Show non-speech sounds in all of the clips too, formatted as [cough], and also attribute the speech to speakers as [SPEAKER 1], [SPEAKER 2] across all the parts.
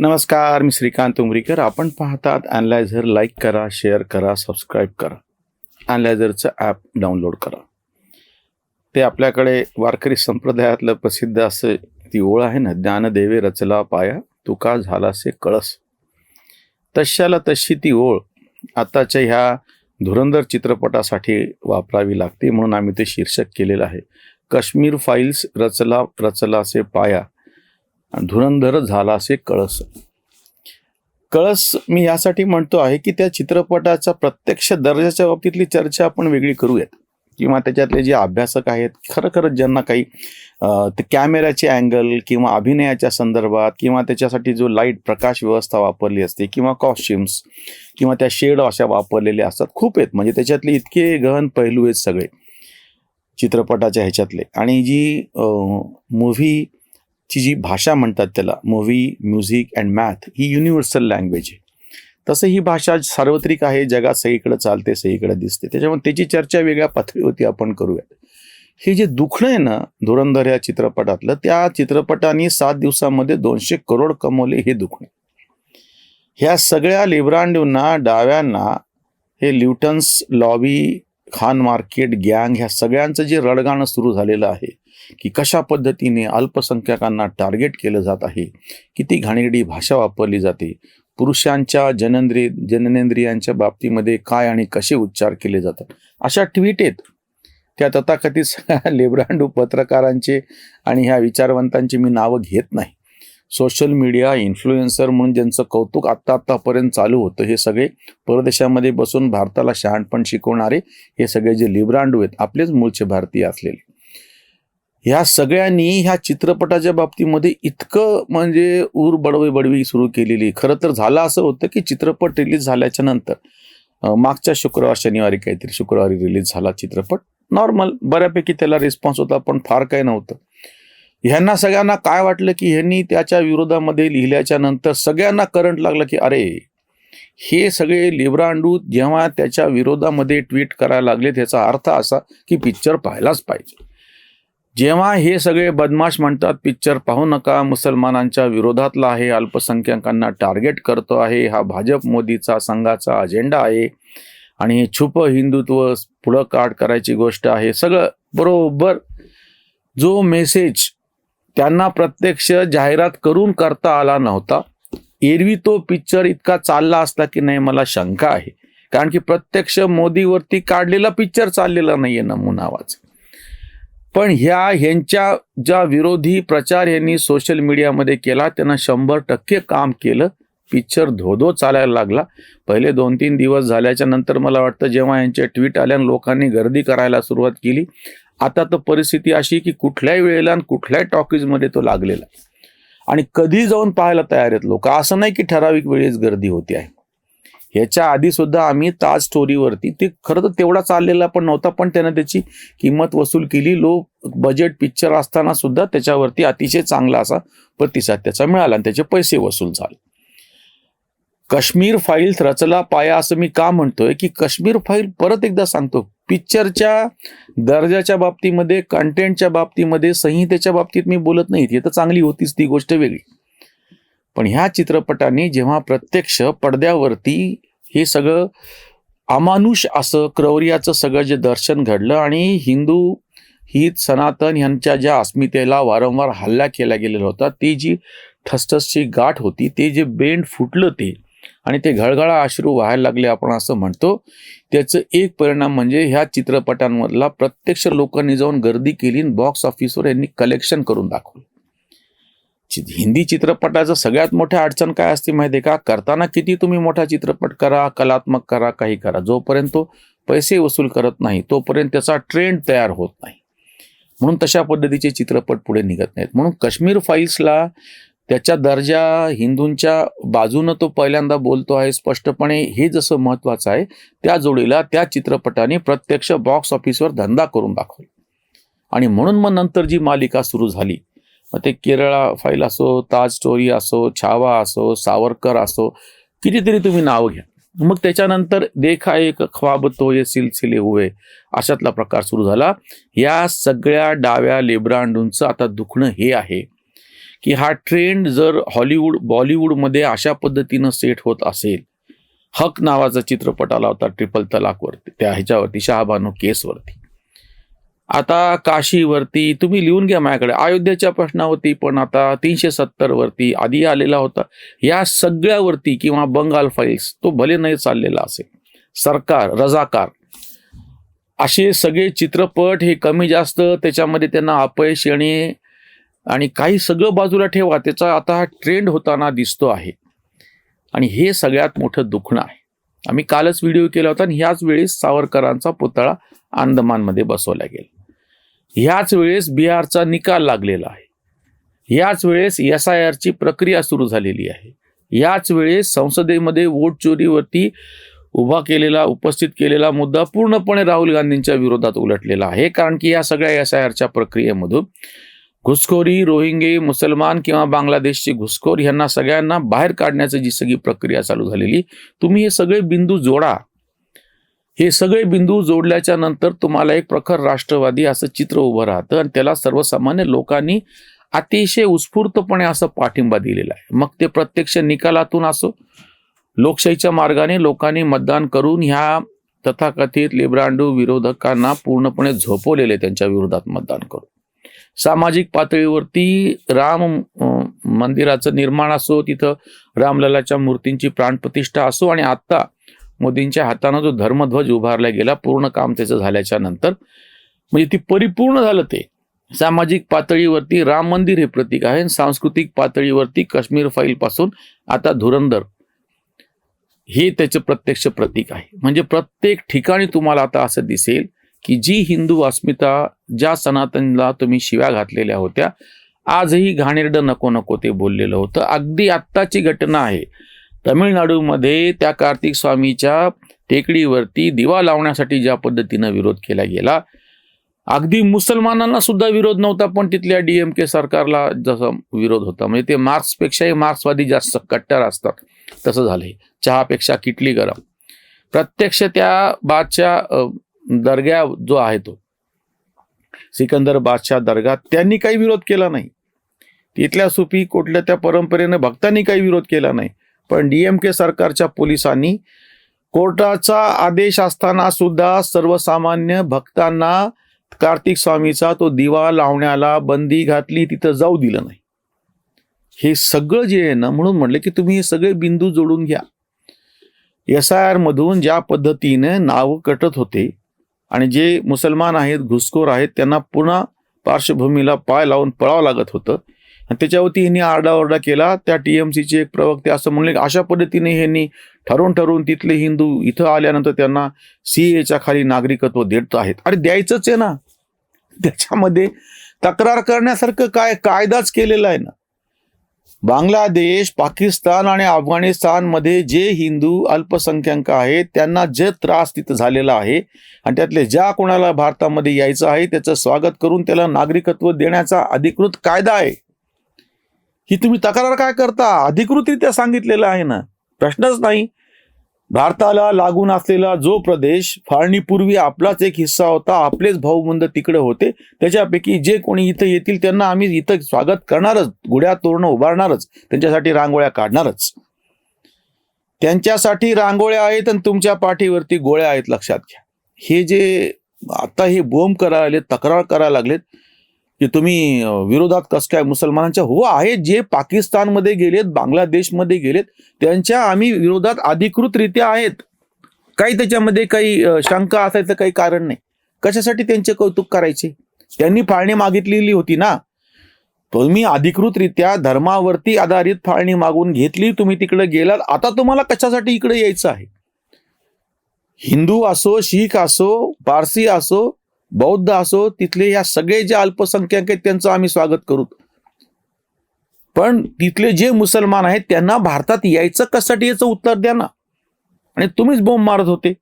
[SPEAKER 1] नमस्कार मी श्रीकांत उमरीकर. आपण पाहतात अॅनलायझर लाईक करा शेअर करा सबस्क्राईब करा. अनलायझरचं ॲप डाउनलोड करा. ते आपल्याकडे वारकरी संप्रदायातलं प्रसिद्ध असं ती ओळ आहे ना ज्ञानदेवे रचला पाया तुका झालासे कळस. तशाला तशी ती ओळ आताच्या ह्या धुरंधर चित्रपटासाठी वापरावी लागते म्हणून आम्ही ते शीर्षक केलेलं आहे. काश्मीर फाईल्स रचला रचलासे पाया. धुरंधर झाला असे कळस. कळस मी यासाठी म्हणतो आहे की त्या चित्रपटाचा प्रत्यक्ष दर्जाच्या बाबतीतली चर्चा आपण वेगळी करूयात. किंवा त्याच्यातले जे अभ्यासक आहेत खरं खरंच ज्यांना काही ते कॅमेऱ्याचे अँगल किंवा अभिनयाच्या संदर्भात किंवा त्याच्यासाठी जो लाइट प्रकाश व्यवस्था वापरली असते किंवा कॉस्ट्युम्स किंवा त्या शेड अशा वापरलेल्या असतात खूप आहेत. म्हणजे त्याच्यातले इतके गहन पैलू आहेत सगळे चित्रपटाच्या ह्याच्यातले. आणि जी मूव्ही ची जी भाषा म्हणतात त्याला मूव्ही म्युझिक अँड मॅथ ही युनिव्हर्सल लँग्वेज आहे. तसं ही भाषा सार्वत्रिक आहे जगात सगळीकडे चालते सगळीकडे दिसते. त्याच्यामुळे त्याची चर्चा वेगळ्या पातळीवरती आपण करूयात. हे जे दुखणं आहे ना धुरंधर या चित्रपटातलं त्या चित्रपटाने सात दिवसामध्ये दोनशे करोड कमवले हे दुखणे ह्या सगळ्या लिब्रांडूंना डाव्यांना हे ल्युटन्स लॉबी खान मार्केट गँग ह्या सगळ्यांचं जे रडगाणं सुरू झालेलं आहे की कशा पद्धतीने अल्पसंख्याकांना टार्गेट केलं जात आहे किती घाणेरडी भाषा वापरली जाते पुरुषांच्या जननेंद्रिय जननेंद्रियांच्या बाबतीमध्ये काय आणि कसे उच्चार केले जातात? अशा ट्विट आहेत. त्या तथाकथित [laughs] सगळ्या लेब्रांडू पत्रकारांचे आणि ह्या विचारवंतांची मी नावं घेत नाही. सोशल मीडिया इन्फ्लुएन्सर म्हणून ज्यांचं कौतुक आत्ता आत्तापर्यंत चालू होतं हे सगळे परदेशामध्ये बसून भारताला शहाणपण शिकवणारे हे सगळे जे लिब्रांडू आहेत आपलेच मूळचे भारतीय असलेले. ह्या सगळ्यांनी ह्या चित्रपटाच्या बाबतीमध्ये इतकं म्हणजे ऊर बडवी बडवी सुरू केलेली. खरं तर झालं असं होतं की चित्रपट रिलीज झाल्याच्यानंतर मागच्या शुक्रवार शनिवारी काहीतरी शुक्रवारी रिलीज झाला चित्रपट. नॉर्मल बऱ्यापैकी त्याला रिस्पॉन्स होता पण फार काही नव्हतं. ह्यांना सगळ्यांना काय वाटलं की ह्यांनी त्याच्या विरोधामध्ये लिहिल्याच्या नंतर सगळ्यांना करंट लागलं की अरे हे सगळे लिब्रांडू जेव्हा त्याच्या विरोधामध्ये ट्विट करायला लागले त्याचा अर्थ असा की पिक्चर पाहायलाच पाहिजे. जेव्हा हे सगळे बदमाश म्हणतात पिक्चर पाहू नका मुसलमानांच्या विरोधातला आहे अल्पसंख्याकांना टार्गेट करतो आहे हा भाजप मोदीचा संघाचा अजेंडा आहे आणि हे छुप हिंदुत्व पुढं काढ करायची गोष्ट आहे. सगळं बरोबर. जो मेसेज त्यांना प्रत्यक्ष जाहिरात करून करता आला नव्हता एरवी तो पिक्चर इतका चालला असता की नाही मला शंका आहे. कारण की प्रत्यक्ष मोदीवरती काढलेला पिक्चर चाललेला नाहीये नमून आवाज पण ह्या ह्यांच्या ज्या विरोधी प्रचार यांनी सोशल मीडियामध्ये केला त्यांना शंभर टक्के काम केलं. पिक्चर धोधो चालायला लागला. पहिले दोन तीन दिवस झाल्याच्यानंतर मला वाटतं जेव्हा यांचे ट्विट आल्यानं लोकांनी गर्दी करायला सुरुवात केली आता तर परिस्थिती अशी की कुठल्याही वेळेला आणि कुठल्याही टॉकीजमध्ये तो लागलेला आणि कधी जाऊन पाहायला तयार आहेत लोक? असं नाही की ठराविक वेळेस गर्दी होती आहे. ह्याच्या आधी सुद्धा आम्ही ताज स्टोरीवरती ते खरं तर तेवढा चाललेला पण नव्हता पण त्यानं त्याची किंमत वसूल केली. लो बजेट पिक्चर असताना सुद्धा त्याच्यावरती अतिशय चांगला असा प्रतिसाद त्याचा मिळाला आणि त्याचे पैसे वसूल झाले. काश्मीर फाईल्स रचला पाया असं मी का म्हणतोय की काश्मीर फाईल परत एकदा सांगतो. पिक्चरच्या दर्जाच्या बाबतीमध्ये कंटेंटच्या बाबतीमध्ये संहितेच्या बाबतीत मी बोलत नाही. ती तर चांगली होतीच ती गोष्ट वेगळी. पण ह्या चित्रपटाने जेव्हा प्रत्यक्ष पडद्यावरती हे सगळं अमानुष असं क्रौर्याचं सगळं जे दर्शन घडलं आणि हिंदू ही सनातन यांच्या ज्या अस्मितेला वारंवार हल्ला केला गेलेला होता ती जी ठसठसची गाठ होती ते जे बेंड फुटलं ते आणि ते घळघळा अश्रू व्हायला लागले आपण असं म्हणतो त्याचं एक परिणाम म्हणजे ह्या चित्रपटांमधला प्रत्यक्ष लोकांनी जाऊन गर्दी केली बॉक्स ऑफिसवर यांनी कलेक्शन करून दाखवलं. हिंदी चित्रपटाचं सगळ्यात मोठ्या अडचण काय असते माहिती आहे का? करताना किती तुम्ही मोठा चित्रपट करा कलात्मक करा काही करा. जोपर्यंत तो पैसे वसूल करत नाही तोपर्यंत त्याचा ट्रेंड तयार होत नाही. म्हणून तशा पद्धतीचे चित्रपट पुढे निघत नाहीत. म्हणून काश्मीर फाईल्सला त्याच्या दर्जा हिंदूंच्या बाजूनं तो पहिल्यांदा बोलतो आहे स्पष्टपणे. हे जसं महत्त्वाचं आहे त्या जोडीला त्या चित्रपटाने प्रत्यक्ष बॉक्स ऑफिसवर धंदा करून दाखवला. आणि म्हणून मग नंतर जी मालिका सुरू झाली मग ते केरळा फाईल असो ताज स्टोरी असो छावा असो सावरकर असो कितीतरी तुम्ही नाव घ्या. मग त्याच्यानंतर देखा एक ख्वाब तो ये सिलसिले हुए अशातला प्रकार सुरू झाला. या सगळ्या डाव्या लेब्रांडूंचं आता दुखणं हे आहे की हा ट्रेंड जर हॉलिवूड बॉलिवूडमध्ये अशा पद्धतीनं सेट होत असेल हक नावाचा चित्रपट आला होता ट्रिपल तलाकवरती त्या ह्याच्यावरती शहाबानो केसवरती. आता काशीवरती तुम्ही लिहून घ्या माझ्याकडे. अयोध्येच्या प्रश्नावरती पण आता तीनशे सत्तर वरती आधी आलेला होता. या सगळ्यावरती किंवा बंगाल फाईल्स तो भले नाही चाललेला असेल. सरकार रजाकार असे सगळे चित्रपट हे कमी जास्त त्याच्यामध्ये त्यांना अपयश येणे आणि काही सगळं बाजूला ठेवा त्याचा आता हा ट्रेंड होताना दिसतो आहे. आणि हे सगळ्यात मोठं दुखणं आहे. आम्ही कालच व्हिडिओ केला होता आणि ह्याच वेळेस सावरकरांचा पुतळा अंदमानमध्ये बसवला गेला. ह्याच वेळेस बिहारचा निकाल लागलेला आहे. याच वेळेस एस आय आरची प्रक्रिया सुरू झालेली आहे. याच वेळेस संसदेमध्ये वोट चोरीवरती उभा केलेला उपस्थित केलेला मुद्दा पूर्णपणे राहुल गांधींच्या विरोधात उलटलेला आहे. कारण की या सगळ्या एस आय आरच्या प्रक्रियेमधून घुसखोरी रोहिंगे मुसलमान किंवा बांगलादेशची घुसखोर यांना सगळ्यांना बाहेर काढण्याची जी सगळी प्रक्रिया चालू झालेली तुम्ही हे सगळे बिंदू जोडा. हे सगळे बिंदू जोडल्याच्या नंतर तुम्हाला एक प्रखर राष्ट्रवादी असं चित्र उभं राहतं आणि त्याला सर्वसामान्य लोकांनी अतिशय उत्स्फूर्तपणे असं पाठिंबा दिलेला आहे. मग ते प्रत्यक्ष निकालातून असो लोकशाहीच्या मार्गाने लोकांनी मतदान करून ह्या तथाकथित लिब्रांडू विरोधकांना पूर्णपणे झोपवलेले त्यांच्या विरोधात मतदान करून. सामाजिक पातळीवरती राम मंदिराचं निर्माण असो तिथं रामललाच्या मूर्तींची प्राणप्रतिष्ठा असो आणि आत्ता मोदींच्या हातानं जो धर्मध्वज उभारला गेला पूर्ण काम त्याचं झाल्याच्यानंतर म्हणजे ती परिपूर्ण झालं ते. सामाजिक पातळीवरती राम मंदिर हे प्रतीक आहे सांस्कृतिक पातळीवरती काश्मीर फाईल पासून आता धुरंधर हे त्याचं प्रत्यक्ष प्रतीक आहे. म्हणजे प्रत्येक ठिकाणी तुम्हाला आता असं दिसेल की जी हिंदू अस्मिता ज्या सनातनला तुम्ही शिव्या घातलेल्या होत्या आजही घाणेरडं नको नको ते बोललेलं होतं. अगदी आत्ताची घटना आहे. तमिळनाडूमध्ये त्या कार्तिक स्वामीच्या टेकडीवरती दिवा लावण्यासाठी ज्या पद्धतीनं विरोध केला गेला अगदी मुसलमानांना सुद्धा विरोध नव्हता पण तिथल्या डी एम के सरकारला जसं विरोध होता. म्हणजे ते मार्क्सपेक्षाही मार्क्सवादी जास्त कट्टर असतात तसं झालंय. चहापेक्षा किटली गरम. प्रत्यक्ष त्या बादच्या दर्ग्या जो आहे तो सिकंदर बादशाह दर्गा त्यांनी काही विरोध केला नाही. तिथल्या सुफी कुठल्या त्या परंपरेने भक्तांनी काही विरोध केला नाही. पण डीएमके सरकारच्या पोलिसांनी कोर्टाचा आदेश असताना सुद्धा सर्वसामान्य भक्तांना कार्तिक स्वामीचा तो दिवा लावण्याला बंदी घातली तिथं जाऊ दिलं नाही. हे सगळं जे आहे ना म्हणून म्हटलं की तुम्ही हे सगळे बिंदू जोडून घ्या. एस आय आर मधून ज्या पद्धतीने नावं कटत होते आणि जे मुसलमान आहेत घुसखोर आहेत त्यांना पुन्हा पार्श्वभूमीला पाय लावून पळावं लागत होतं आणि त्याच्यावरती यांनी आरडाओरडा केला. त्या टीएमसीचे एक प्रवक्ते असं म्हणले की अशा पद्धतीने यांनी ठरवून ठरवून तिथले हिंदू इथं आल्यानंतर त्यांना सी एच्या खाली नागरिकत्व देत आहेत. अरे द्यायचंच आहे ना. त्याच्यामध्ये तक्रार करण्यासारखं काय कायदाच केलेला आहे ना. बांगलादेश पाकिस्तान आणि अफगाणिस्तानमध्ये जे हिंदू अल्पसंख्याक आहेत त्यांना जे त्रास तिथं झालेला आहे आणि त्यातले ज्या कोणाला भारतामध्ये यायचं आहे त्याचं स्वागत करून त्याला नागरिकत्व देण्याचा अधिकृत कायदा आहे. ही तुम्ही तक्रार काय करता? अधिकृतरित्या सांगितलेलं आहे ना. प्रश्नच नाही. भारताला लागून असलेला जो प्रदेश फाळणीपूर्वी आपलाच एक हिस्सा होता आपलेच भाऊबंद तिकडे होते. त्याच्यापैकी जे कोणी इथं येतील त्यांना आम्ही इथं स्वागत करणारच. गुढ्या तोरणं उभारणारच. त्यांच्यासाठी रांगोळ्या काढणारच. त्यांच्यासाठी रांगोळ्या आहेत आणि तुमच्या पाठीवरती गोळ्या आहेत लक्षात घ्या. हे जे आता हे बोंब करायला लागलेत तक्रार करायला लागलेत की तुम्ही विरोधात कसं काय मुसलमानांच्या हो आहे जे पाकिस्तानमध्ये गेलेत बांगलादेशमध्ये गेलेत त्यांच्या आम्ही विरोधात अधिकृतरित्या आहेत. काही त्याच्यामध्ये काही शंका असायचं काही कारण नाही. कशासाठी त्यांचे कौतुक करायचे? त्यांनी फाळणी मागितलेली होती ना. तुम्ही अधिकृतरित्या धर्मावरती आधारित फाळणी मागून घेतली तुम्ही तिकडे गेलात आता तुम्हाला कशासाठी इकडे यायचं आहे? हिंदू असो शीख असो पारसी असो बौद्ध असो तिथले या सगळे जे अल्पसंख्याक आहेत त्यांचं आम्ही स्वागत करू. पण तिथले जे मुसलमान आहेत त्यांना भारतात यायचं कशासाठी याचं उत्तर द्या ना. आणि तुम्हीच बोंब मारत होते.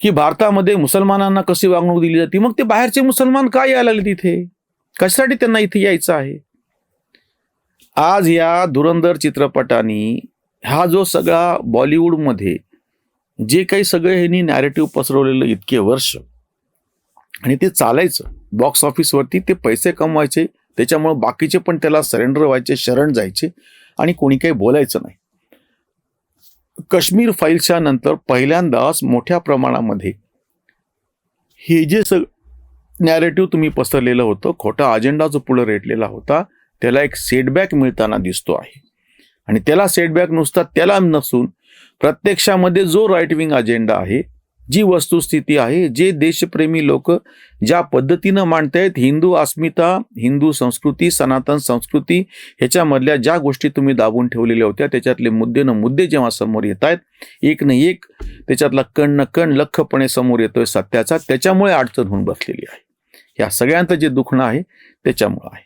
[SPEAKER 1] की भारतामध्ये मुसलमानांना कशी वागणूक दिली जाते? मग ते बाहेरचे मुसलमान का यायला लागले तिथे कशासाठी त्यांना इथे यायचं आहे? आज या धुरंधर चित्रपटाने हा जो सगळा बॉलिवूडमध्ये जे काही सगळे ह्यांनी नॅरेटिव्ह पसरवलेलं इतके वर्ष आणि ते चालायचं. बॉक्स ऑफिसवरती ते पैसे कमवायचे त्याच्यामुळं बाकीचे पण त्याला सरेंडर व्हायचे शरण जायचे आणि कोणी काही बोलायचं नाही. काश्मीर फाईल्सच्या नंतर पहिल्यांदाच मोठ्या प्रमाणामध्ये हे जे सग नॅरेटिव्ह तुम्ही पसरलेलं होतं खोटा अजेंडा जो पुढे रेटलेला होता त्याला एक सेटबॅक मिळताना दिसतो आहे. आणि त्याला सेटबॅक नुसता त्याला नसून प्रत्यक्षामध्ये जो राईट विंग अजेंडा आहे जी वस्तुस्थिती आहे जे देशप्रेमी लोक ज्या पद्धतीनं मांडतायत हिंदू अस्मिता हिंदू संस्कृती सनातन संस्कृती ह्याच्यामधल्या ज्या गोष्टी तुम्ही दाबून ठेवलेल्या होत्या त्याच्यातले मुद्दे न मुद्दे जेव्हा समोर येत आहेत एक न एक त्याच्यातला कण न कण लख्खपणे समोर येतोय सत्याचा त्याच्यामुळे अडचण होऊन बसलेली आहे. या सगळ्यांचं जे दुखणं आहे त्याच्यामुळं आहे.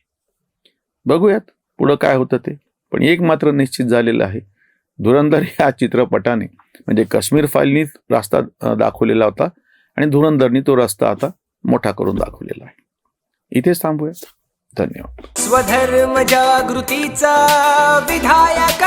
[SPEAKER 1] बघूयात पुढं काय होतं ते. पण एक मात्र निश्चित झालेलं आहे धुरंधर या चित्रपटाने म्हणजे काश्मीर फाईलनी रस्ता दाखवलेला होता आणि धुरंधरनी तो रस्ता आता मोठा करून दाखवलेला आहे. इथेच थांबूया. धन्यवाद.
[SPEAKER 2] स्वधर्म जागृतीचा विधायक